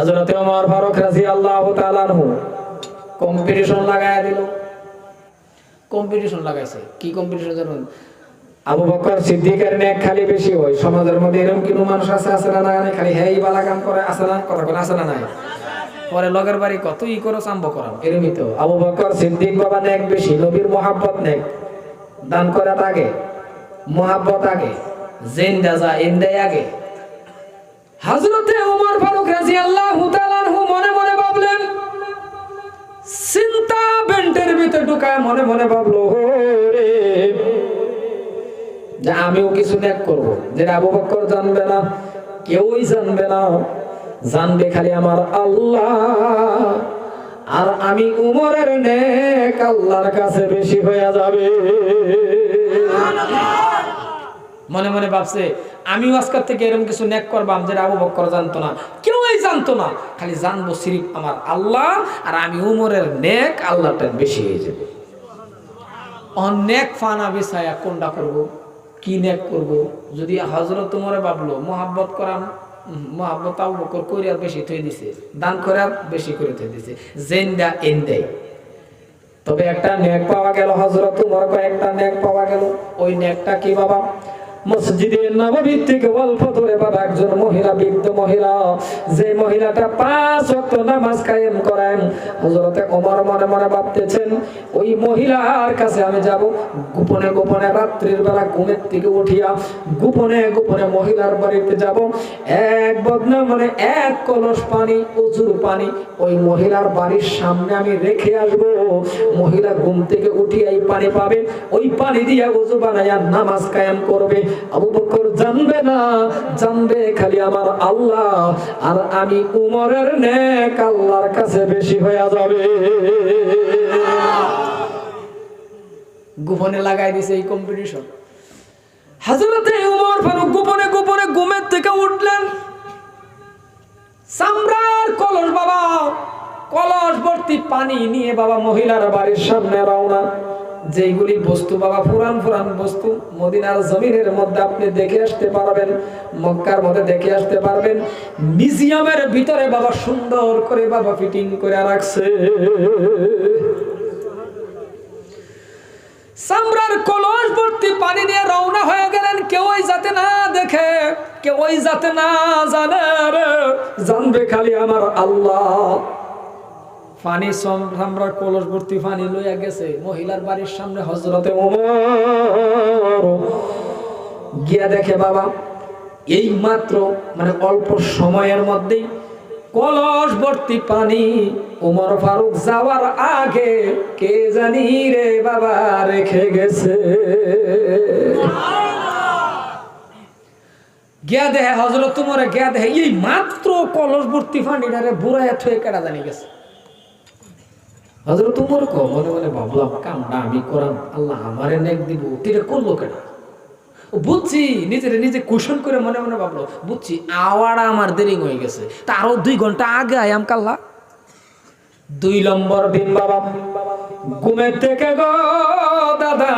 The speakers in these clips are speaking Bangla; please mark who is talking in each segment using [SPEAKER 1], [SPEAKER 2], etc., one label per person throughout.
[SPEAKER 1] হযরতে ওমর ফারুক রাদিয়াল্লাহু তাআলা আনহু কম্পিটিশন লাগায়া দিল।
[SPEAKER 2] কম্পিটিশন লাগাইছে। কি কম্পিটিশন জানুন
[SPEAKER 1] আবু বকর সিদ্দিকের নেক খালি বেশি হয়। সমাজের মধ্যে এরকম কিনো মানুষ আছে আছে না নাই? খালি হেই বালা কাম করে আছে না? কথা বলে আছে না নাই?
[SPEAKER 2] পরে লগের বাড়ি কত ই করো চাম্ব করাম?
[SPEAKER 1] এরমই তো। আবু বকর সিদ্দিক বাবা নেক বেশি নবীর মোহাব্বত নেক। দান করার আগে মোহাব্বত আগে জেন্দা যা এন্দাই আগে। হযরতে ওমর ফারুক তাআলা আনহু মনে মনে ভাবলেন, চিন্তা বেন্টের ভিতরে ঢুকায় মনে মনে ভাবলো রে যে আমিও কিছু নেক করব। যেটা আবু বকর জানবে না, কেউই জানবে না। জানবে খালি আমার আল্লাহ। আর আমি উমরের নেক আল্লাহর কাছে বেশি হয়ে যাবে।
[SPEAKER 2] মনে মনে ভাবছে, আমিও আজকের থেকে এরকম কিছু নেক করবাম যেটা আবু বক্কর জানতো না। কেউ এই জানতো না, খালি জানব সিরিফ আমার আল্লাহ আর আমি উমরের নেক
[SPEAKER 1] আল্লাহটা বেশি হয়ে যাবে।
[SPEAKER 2] অনেক ফানা বিছায়া কোনটা করব? কি নেক করব? যদি হজরত তোমারে ভাবলো, মোহাব্বত করাম মোহাব্বত আবু বকর করে আর বেশি থই দিছে, দান করে আর বেশি করে থই দিছে জেন্দা এন্দাই
[SPEAKER 1] তবে একটা নেক পাওয়া গেল হযরত উমর, কয়েকটা নেক পাওয়া গেল। ওই নেকটা কি বাবা? মসজিদে নববী থেকে অল্প দূরে বাবা একজন মহিলা, বৃদ্ধ মহিলা। যে মহিলাটা পাঁচ ওয়াক্ত নামাজ কায়েম করেন, হযরতে ওমর মনে মনে ভাবতেছেন, ওই মহিলার কাছে আমি যাব। গোপনে গোপনে রাত্রির বেলা ঘুমের থেকে উঠিয়া গোপনে গোপনে মহিলার বাড়িতে যাব। এক বদনা মানে এক কলস পানি প্রচুর পানি, ওই মহিলার বাড়ির সামনে আমি রেখে আসব। মহিলা ঘুম থেকে উঠিয়ে এই পানি পাবে। ওই পানি দিয়ে উজু বানাইয়া নামাজ কায়েম করবে। আবু বকর জানবে না জানবে খালি আমার আল্লাহ আর আমি উমরের নেক আল্লাহর কাছে বেশি হয়ে যাবে।
[SPEAKER 2] গোপনে লাগাই দিছে এই কম্পিটিশন
[SPEAKER 1] হযরতে উমর ফারুক গোপনে গোপনে ঘুমের থেকে উঠলেন। সামরার কলস বাবা কলস ভর্তি পানি নিয়ে বাবা মহিলার বাড়ির সামনে রওনা। যেইগুলি বস্তু বাবা, পুরান পুরান বস্তু মদিনার জমিনের মধ্যে আপনি দেখে আসতে পারবেন, মক্কার মধ্যে দেখে আসতে পারবেন। মিউজিয়ামের ভিতরে বাবা সুন্দর করে বাবা ফিটিং করে রাখছে। সামরার কলস ভর্তি পানি নিয়ে রওনা হয়ে গেলেন, কেউই যাতে না দেখে, কেউই যাতে না জানে জানবে খালি আমার আল্লাহ। পানি সম- সামরার কলস ভর্তি পানি লইয়া গেছে। মহিলার বাড়ির সামনে হজরতে গিয়া দেখে বাবা, এই মাত্র মানে অল্প সময়ের মধ্যেই কলস ভর্তি পানি উমর ফারুক যাওয়ার আগে কে জানি রে বাবা রেখে গেছে।
[SPEAKER 2] গিয়া দেহে হজরত তোমারে গিয়া দেহে এই মাত্র কলস ভর্তি ফান্ডিটা রে বুড়াইয়া থয়ে কেটা জানি গেছে।
[SPEAKER 1] হজরত উমর কো মনে মনে ভাবলাম আমি আল্লাহ আমারে নেক দিব তিরে করল কেন
[SPEAKER 2] বুঝছি, নিজের নিজে কুশন করে মনে মনে ভাবলো, বুঝছি, আওয়ারা আমার দেরি হয়ে গেছে দুই ঘণ্টা আগে আয়াম কাল্লা?
[SPEAKER 1] দুই নম্বর দিন বাবা ঘুমের থেকে গো দাদা,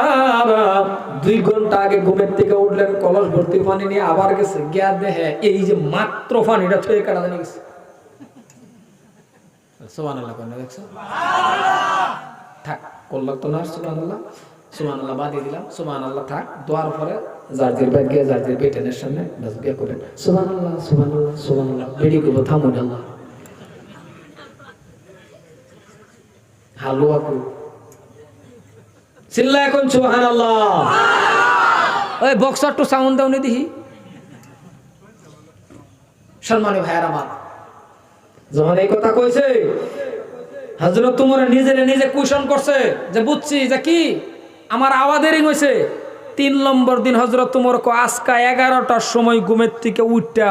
[SPEAKER 1] দুই ঘণ্টা আগে ঘুমের থেকে উঠলেন, কলস ভর্তি পানি নিয়ে আবার গেছে,
[SPEAKER 2] গিয়া দেহে এই যে মাত্র পানিটা থয়ে কেটা গেছে। সোমান আল্লাহ কেন দেখছ থাক করলাম তো না সুমান আল্লাহ সুমান আল্লাহ বাদিয়ে দিলাম। সুমান আল্লাহ থাক দোয়ার পরে
[SPEAKER 1] জার্জির বাইর গিয়ে জার্জির বেটেনের সামনে বাস বিয়ে করবেন সুবান আল্লাহ সুবান আল্লাহ সুবান আল্লাহ বেড়ি করব থামুন আল্লাহ। হালুয়া কু। চিল্লা এখন সুবাহান আল্লাহ
[SPEAKER 2] ওই বক্সার তো সাউন্ড দাও নি দেখি সম্মানী ভাইয়ার আমার।
[SPEAKER 1] যখন এই কথা কইছে
[SPEAKER 2] হজরত তোমার নিজের নিজে কুশন করছে যে বুঝছি যে কি? আমার আওয়াজেরই হয়েছে তিন নম্বর দিন হজরত তোমার আজকা এগারোটার সময় ঘুমের থেকে উঠটা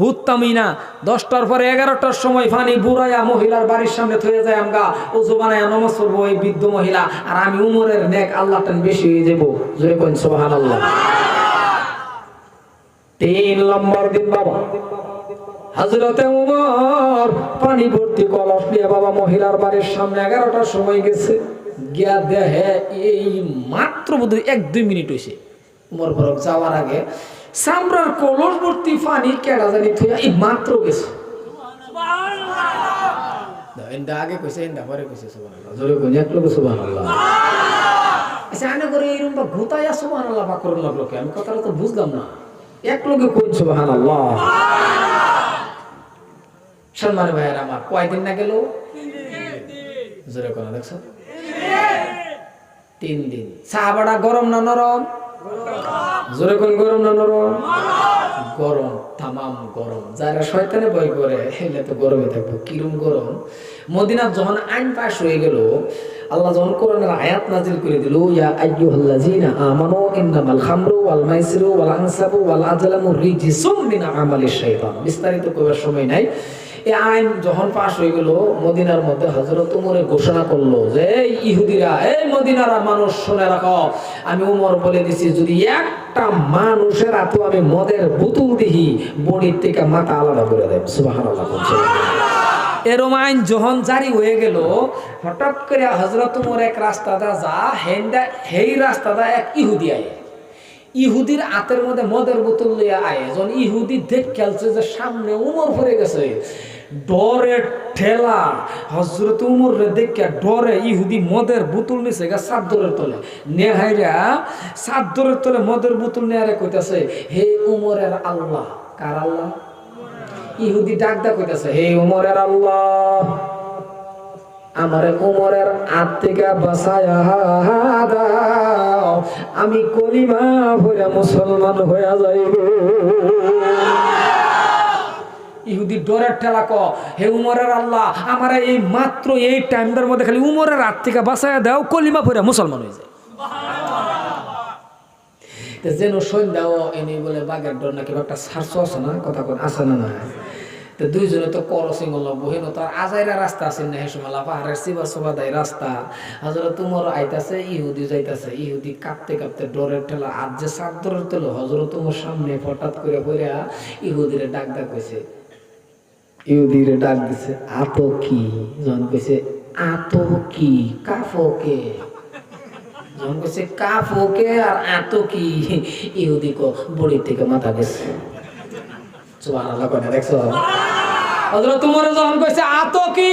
[SPEAKER 2] হুত্তামি না। দশটার পরে এগারোটার সময় ফানি বুড়াইয়া মহিলার বাড়ির সামনে থয়ে যায়, আমগা উজু বানায় নমাজ পড়ব ওই বৃদ্ধ মহিলা, আর আমি উমরের নেক আল্লাহ টান বেশি হয়ে যাব
[SPEAKER 1] জোরে কোন সুবাহান আল্লাহ তিন নম্বর দিন বাবা। হজরতে উমর পানি ভর্তি কলস নিয়ে বাবা মহিলার বাড়ির সামনে এগারোটার সময় গেছে।
[SPEAKER 2] গিয়া দেহে এই মাত্র বোধ এক দুই মিনিট হয়েছে উমর ফরক যাওয়ার আগে সামরার কলস ভর্তি পানি কেডা জানি থইয়া এই মাত্র গেছে। আগে কইছে ইন্দা পরে কইছে সুবহানাল্লাহ।
[SPEAKER 1] জোরে কোন এক লোক সুবহানাল্লাহ।
[SPEAKER 2] আচ্ছা আনে করে এরকম বা ঘুতাইয়া সুবহানাল্লাহ বা করুন লাগল আমি কথাটা তো বুঝলাম না।
[SPEAKER 1] এক লোকে কোন সুবহানাল্লাহ।
[SPEAKER 2] সম্মানে ভাইয়ের আমার। কয়দিন না গেল? জোরে কোন দেখছ? তিন দিন। গরম না নরম?
[SPEAKER 1] জোরে কোন গরম না নরম?
[SPEAKER 2] গরম। তামাম গরম। যারা শয়তানে ভয় করে এলে তো গরমে থাকব। কিরম গরম? মদিনা যখন আইন পাশ হয়ে গেল আল্লাহ যখন কোরআনের আয়াত নাজিল করে দিল ইয়া আইয়ুহাল্লাযীনা আমানু ইন্নামাল খামরু ওয়াল মাইসিরু ওয়াল আনসাবু ওয়াল আজলামু রিজসুম মিন আমালিশ শাইতান। বিস্তারিত করার সময় নাই। এই আইন যখন পাশ হয়ে গেল, মদিনার মধ্যে হযরত উমরে ঘোষণা করল যে ইহুদিরা, এই মদিনার মানুষ শুনে রাখো, আমি উমর বলে দিছি, যদি একটা মানুষের হাতে আমি মদের বোতল দিহি, বডির থেকে মাথা আলাদা করে দেব। সুবহানাল্লাহ এরম আইন যখন জারি হয়ে গেল, হঠাৎ করে হজরত উমর এক রাস্তাটা যা হেন্দা হেই রাস্তাটা এক ইহুদি আয় ইহুদির হাতের মধ্যে মদের বোতল লইয়া আয়। যখন ইহুদি দেখ খেলছে যে সামনে উমর পড়ে গেছে। ডরে ঠেলা। হজরত উমর রে দেখে ডরে ইহুদি মদের বোতল নিছে গা চাদরের তলে। নেহাইরা চাদরের তলে মদের বোতল নেয়ারে কইতাছে, হে উমরের আল্লাহ। কার আল্লাহ? ইহুদি ডাক দা কইতাছে, হে উমরের আল্লাহ। আমার উমরের হাত থেকে বাঁচায়া দাও। আমি কলিমা ভরে মুসলমান হয়ে যাইব। ইহুদি ডরের ঠেলা ক হে উমরের আল্লাহ আমার এই মাত্র এই টাইমটার মধ্যে খালি উমরের হাত থেকে বাঁচায়া দাও কলিমা মুসলমান হয়ে যায় তো যেন সন্ধ্যাও এনে বলে বাঘের ডর নাকি একটা সারস আছে না? কথা কোন আছে না না তো দুইজনে তো করসিং বহিন তো আর আজাইরা রাস্তা আছে না হেসমালা পাহাড়ের সবা দেয় রাস্তা। হজরত তোমার আইতাছে, ইহুদি যাইতাছে, ইহুদি কাঁপতে কাঁপতে ডরের ঠেলা আজ যে সাত ডরের তেল হজরত তোমার সামনে হঠাৎ করে পড়িয়া ইহুদিরে ডাক ডাক কইছে। ইহুদিরে ডাক দিছে, আত কি? জন কইছে, আত কি? কাফকে যখন কইছে, কাফ ওকে আর এত কি? ইহুদি কো বড়ি থেকে মাথা গেছে। সুবহানাল্লাহ কোনে দেখছ? হযরত তোমার যখন কইছে, আত কি?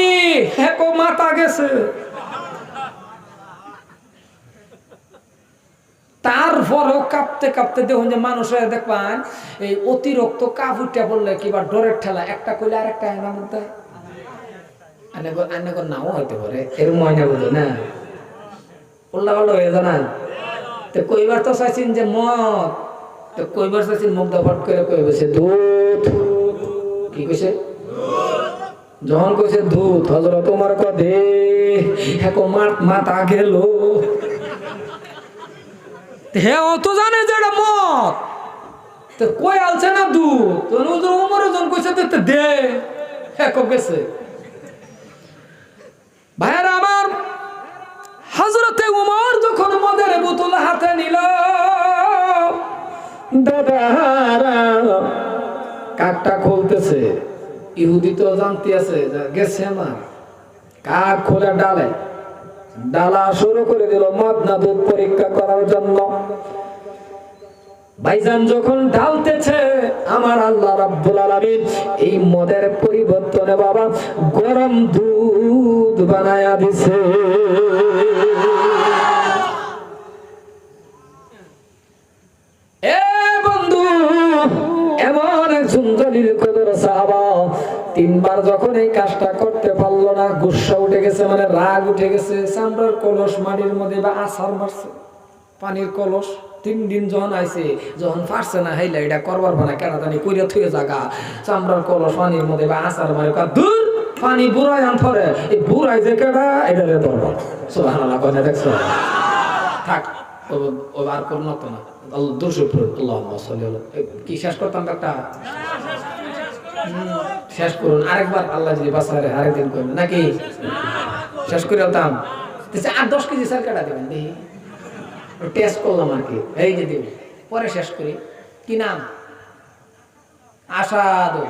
[SPEAKER 2] হে কো, মাথা গেছে। তারপরেও কাঁপতে কাঁপতে দেখুন যে মানুষের দেখবেন, এই অতিরিক্ত কাপ উঠে পড়লে কিবা ডরের ঠেলা, একটা কইলে আর একটা এনার মধ্যে আনে আনে নাও হইতে পারে এর ময়না বুঝো না। উল্লা পাল্লা হয়ে জানান তো কইবার তো চাইছেন যে মদ, তো কইবার চাইছেন মুখ দফাট করে কই বসে দুধ কি কইছে? যখন কইছে দুধ হজরত তোমার কদে হেকো মাথা গেল। হে অত জানে যে এটা মদ। তো কই আলছে না দুধ তো উমর জন কইছে, তো দে। হেকো গেছে। ভাইয়ারা, আমার হজরতে উমর যখন মদের বোতল হাতে নিল দাদারা কাকটা খুলতেছে। ইহুদি তো জানতে আছে গেছে আমার। কাক খোলে ডালে? ডালা শুরু করে দিল মদ না দুধ পরীক্ষা করার জন্য। ভাইজান যখন ঢালতেছে, আমার আল্লাহ রাব্বুল আলামিন এই মদের পরিবর্তনে বাবা গরম দুধ বানায়া দিছে। তিনবার যখন এই কাজটা করতে পারল না, গুসা উঠে গেছে মানে রাগ উঠে গেছে, চামড়ার কলস মাটির মধ্যে বা আছার মারছে, পানির কলস। তিন দিন যখন আইছে, যখন পারছে না, হেইলা এটা করবার মানে কেনা জানি কইরা থুয়ে জাগা চামড়ার কলস পানির মধ্যে বা আছার মারে দূর পানি বুড়াই আন ধরে এই বুড়াই যে কেডা, এটা রে না দেখছ থাক, ও আর মত না আল্লাহ আল্লাহ কি শেষ করতাম একটা শেষ করুন। আরেকবার আল্লাহ যদি বাসারে আরেকদিন করবেন। নাকি? শেষ করে আলতাম আর দশ কেজি স্যার কাটা দেবেন। দেখি। টেস্ট করলাম আর কি। এই যে দেব পরে শেষ করি। কি নাম? আসাদু।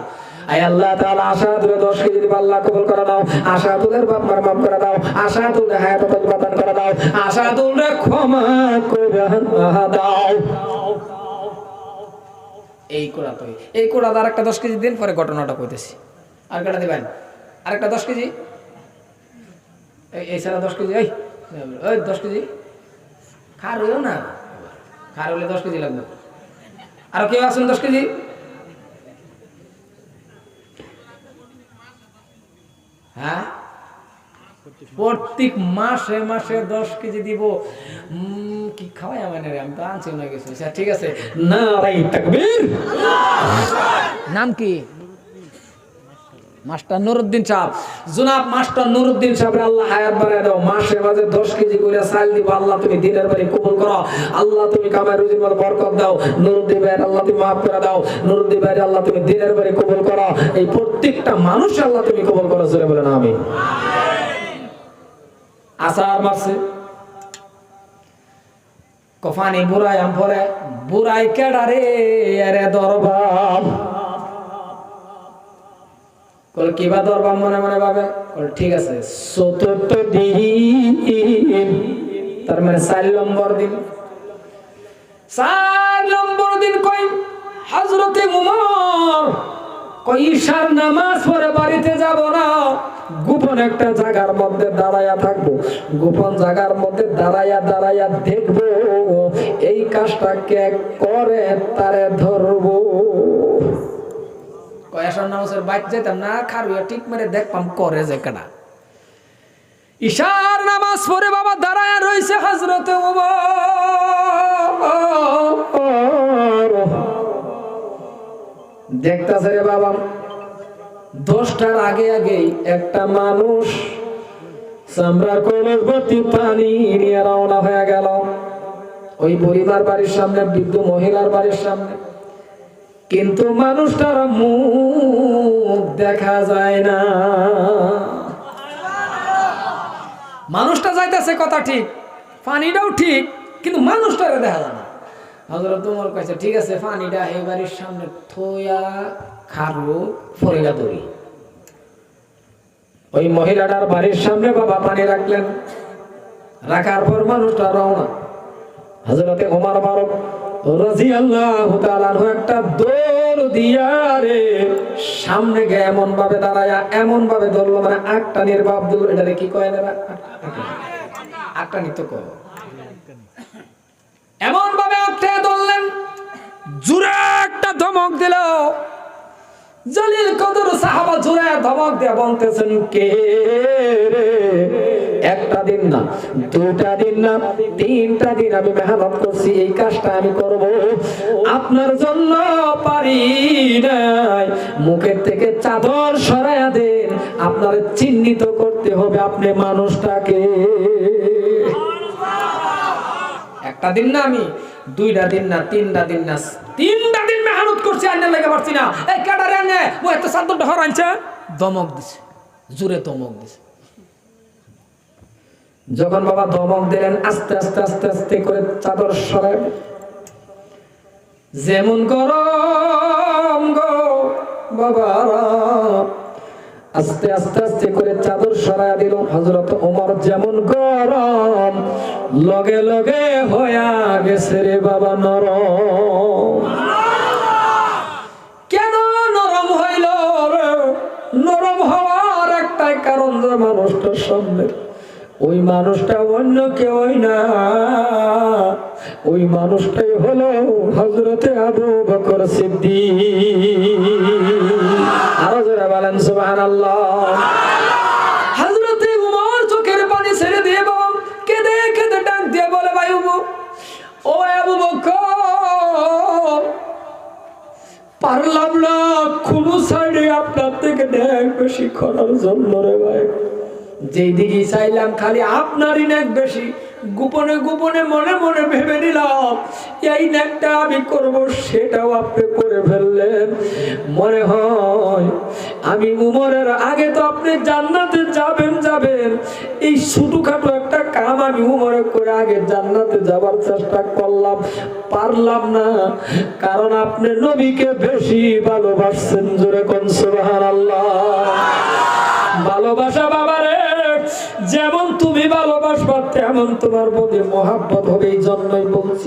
[SPEAKER 2] আয় আল্লাহ তাআলা আসাদুরে 10 কেজি দিবা আল্লাহ কবুল করে দাও আসাদুদের বাপ মার মাফ করে দাও আসাদুরে হায়াত প্রতিপাদন করে দাও আসাদুরে ক্ষমা করে দাও। এই কোড়া তো এই কোড়া আর একটা দশ কেজি দিন পরে ঘটনাটা কইতেছি। আর কটা দিবেন? আরেকটা দশ কেজি? এই- সারা দশ কেজি, এই ওই দশ কেজি। খার হইও না? খার হলে দশ কেজি লাগবে। আর কেউ আছেন দশ কেজি? হ্যাঁ? প্রত্যেক মাসে মাসে দশ কেজি দিব। কি খাওয়াই রে আমি তো আনছি না কিছু। আচ্ছা, ঠিক আছে।
[SPEAKER 1] না
[SPEAKER 2] নাম কি? মাস্টার নুরুদ্দিন সাহেব। জনাব মাস্টার নুরুদ্দিন সাহেবের আল্লাহ হায়াত বাড়ায় দাও। মাসে মাঝে দশ কেজি করে চাল দিব। আল্লাহ তুমি দিনের বাড়ি কবুল করো। আল্লাহ তুমি কামাই রুজির মধ্যে বরকত দাও। নুরুদ্দিন ভাইয়ের আল্লাহ তুমি মাফ করে দাও। নুরুদ্দিন ভাইয়ের আল্লাহ তুমি দিনের বাড়ি কবুল করো। এই প্রত্যেকটা মানুষ আল্লাহ তুমি কবুল করো জোরে বলেন আমি আসার মারছে। কফানি বুড়াই আম পরে বুড়াই কেডারে আরে দরবার? কল, কিবা দরবার মনে মনে ভাবে? কল, ঠিক আছে, চতুর্থ দিন, তার মানে চার নম্বর দিন। চার নম্বর দিন কই হজরতে উমর কই ঈশার নামাজ পড়ে বাড়িতে যাব না। গোপন একটা জায়গার মধ্যে দাঁড়াইয়া থাকব। গোপন জায়গার মধ্যে দাঁড়াইয়া দাঁড়াইয়া দেখব, এই কাজটা কে করে তারে ধরবো। বাইক না ঠিক করে যে কেনা ঈশার নামাজ পড়ে বাবা দাঁড়ায় রইছে হজরতে
[SPEAKER 1] দেখতাছে রে বাবা। দশটার আগে আগেই একটা মানুষ চামড়ার কলেজ ভর্তি পানি নিয়ে রওনা হয়ে গেল। ওই পরিবার বাড়ির সামনে, বৃদ্ধ মহিলার বাড়ির সামনে। কিন্তু মানুষটার মুখ দেখা যায় না।
[SPEAKER 2] মানুষটা যাইতেছে কথা ঠিক, পানিটাও ঠিক, কিন্তু মানুষটারে দেখা যায় না। হজরত তোমার কাছে ঠিক আছে পানিটা এই বাড়ির সামনে থইয়া খারো ফরিলা দড়ি
[SPEAKER 1] ওই মহিলাটার বাড়ির সামনে বাবা পানি রাখলেন। রাখার পর মানুষটা রওনা। হজরতে ওমর ফারুক একটা দৌড় দিয়া সামনে গিয়ে এমন ভাবে দাঁড়ায়া এমন ভাবে ধরলো মানে আটটা নির্বাপ দিল এটারে কি কয় না
[SPEAKER 2] ভাবে আটকে ধরলেন জুড়ে একটা ধমক দিল। জলিল কদর সাহাবা জুড়ে ধমক দিয়ে বলতেছেন,
[SPEAKER 1] কে একটা দিন না দুটা দিন না, তিনটা দিন আমি মেহনত করছি, এই কাজটা আমি করব। আপনার জন্য পারি নাই। মুখের থেকে চাদর সরাইয়া দেন, আপনার চিহ্নিত করতে হবে আপনি মানুষটাকে।
[SPEAKER 2] একটা দিন না আমি দুইটা দিন না, তিনটা দিন না, তিনটা দিন মেহনত করছি আন্নে লেগে পারছি না। এই কাটারে আনে ও এত সাদ্দটা হরাইছে দমক দিছে, জুরে দমক দিছে।
[SPEAKER 1] যখন বাবা ধমক দিলেন, আস্তে আস্তে আস্তে আস্তে করে চাদর সরায় যেমন গরম গো বাবা আস্তে আস্তে আস্তে করে চাদর সরায় দিল। হজরত ওমর যেমন গরম, লগে লগে হইয়া গেছে রে বাবা নরম।
[SPEAKER 2] কেন নরম হইল?
[SPEAKER 1] নরম হওয়ার একটাই কারণ মানুষটার সামনে ওই মানুষটা অন্য কেউই না। ওই মানুষটাই হলো হজরতে আবু বকর সিদ্দিক। বলেন সুবহানাল্লাহ।
[SPEAKER 2] হজরতে উমর চোখের পানি ছেড়ে দিয়ে বাবা কেঁদে কেঁদে ডাক দিয়ে বলে, ভাই ও আবু বকর,
[SPEAKER 1] পারলাম না কোনো সাইডে আপনার থেকে ন্যায় বেশি করার জন্য রে ভাই।
[SPEAKER 2] যেই দিকে চাইলাম খালি আপনারই নাক বেশি গোপনে গোপনে মনে মনে ভেবে নিলাম, এই নাকটা আমি করব,
[SPEAKER 1] সেটাও আপনি করে ফেললেন। মনে হয় আমি উমরের আগে তো আপনি জান্নাতে যাবেন যাবেন, এই ছোটখাটো একটা কাম আমি উমরে করে আগে জান্নাতে যাবার চেষ্টা করলাম, পারলাম না। কারণ আপনি নবীকে বেশি ভালোবাসছেন, জোরে কোন সুবহানাল্লাহ। ভালোবাসা ভালোবাসবা তেমন তোমার প্রতি মহাব্বত হবে এই জন্যই বলছি।